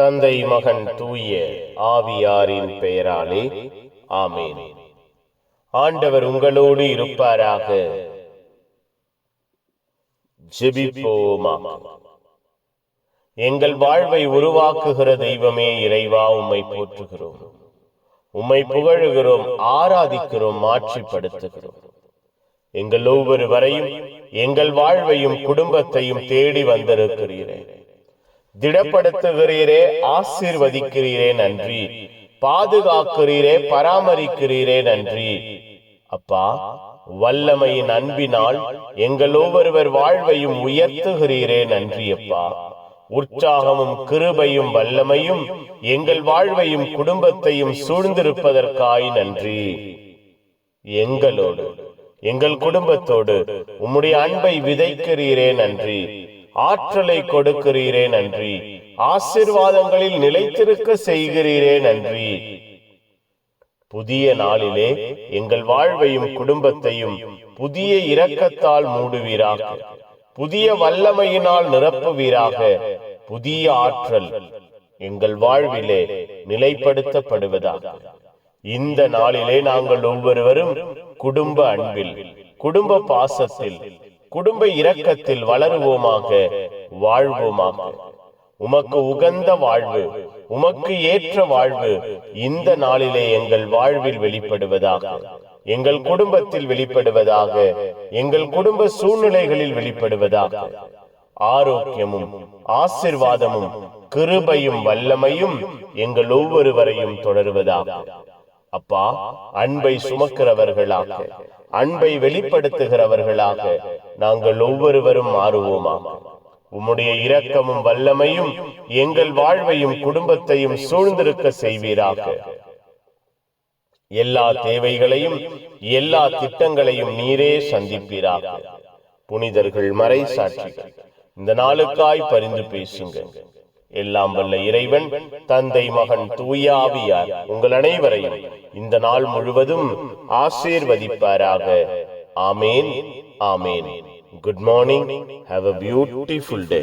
தந்தை மகன் தூய ஆவியாரின் பெயராலே ஆமேன். ஆண்டவர் உங்களோடு இருப்பாராக. ஜெபிப்போமா. எங்கள் வாழ்வை உருவாக்குகிற தெய்வமே இறைவா உம்மை போற்றுகிறோம். உம்மை புகழுகிறோம் ஆராதிக்கிறோம் மாற்றிப்படுத்துகிறோம் எங்கள் ஒவ்வொரு வரையும் எங்கள் வாழ்வையும் குடும்பத்தையும் தேடி வந்திருக்கிறீர்கள் திடப்படுத்துகிறீரே ஆசீர்வதிக்கிறீரே நன்றி. பாதுகாக்கிறீரே பராமரிக்கிறீரே நன்றி. அப்பா வல்லமையின் அன்பினால் எங்கள் ஒவ்வொருவர் வாழ்வையும் உயர்த்துகிறீரே நன்றி அப்பா. உற்சாகமும் கிருபையும் வல்லமையும் எங்கள் வாழ்வையும் குடும்பத்தையும் சூழ்ந்திருப்பதற்காய் நன்றி. எங்களோடு எங்கள் குடும்பத்தோடு உம்முடைய அன்பை விதைக்கிறீரே நன்றி. ஆற்றலை கொடுக்கிறீரே நன்றி. ஆசிர்வாதங்களில் நிலைத்திருக்க செய்கிறீரே நன்றி. புதிய நாளிலே எங்கள் வாழ்வையும் குடும்பத்தையும் புதிய இரக்கத்தால் மூடுவீராக. புதிய வல்லமையினால் நிரப்புவீராக. புதிய ஆற்றல் எங்கள் வாழ்விலே நிலைப்படுத்தப்படுவதாக. இந்த நாளிலே நாங்கள் ஒவ்வொருவரும் குடும்ப அன்பில் குடும்ப பாசத்தில் குடும்ப இரக்கத்தில் வளருவோமாக வாழ்வோமாக. உமக்கு உகந்த வாழ்வு உமக்கு ஏற்ற வாழ்வு இந்த நாளிலே எங்கள் வாழ்வில் வெளிப்படுவதாக எங்கள் குடும்பத்தில் வெளிப்படுவதாக எங்கள் குடும்ப சூழ்நிலைகளில் வெளிப்படுவதாக. ஆரோக்கியமும் ஆசிர்வாதமும் கிருபையும் வல்லமையும் எங்கள் ஒவ்வொருவரையும் தொடருவதாக. அப்பா அன்பை சுமக்கிறவர்களாக அன்பை வெளிப்படுத்துகிறவர்களாக நாங்கள் ஒவ்வொருவரும் மாறுவோமா உம்முடைய இரக்கமும் வல்லமையும் எங்கள் வாழ்வையும் குடும்பத்தையும் சூழ்ந்திருக்க செய்வீராக. எல்லா தேவைகளையும் எல்லா திட்டங்களையும் நீரே சந்திப்பீராக. புனிதர்கள் மறை சாட்சிகள் இந்த நாளுக்காய் பரிந்து பேசுங்க எல்லாம் வல்ல இறைவன் தந்தை மகன் தூயாவியார் உங்கள் அனைவரையும் இந்த நாள் முழுவதும் ஆசீர்வதிப்பாராக. ஆமேன் ஆமேன். Good morning have a beautiful day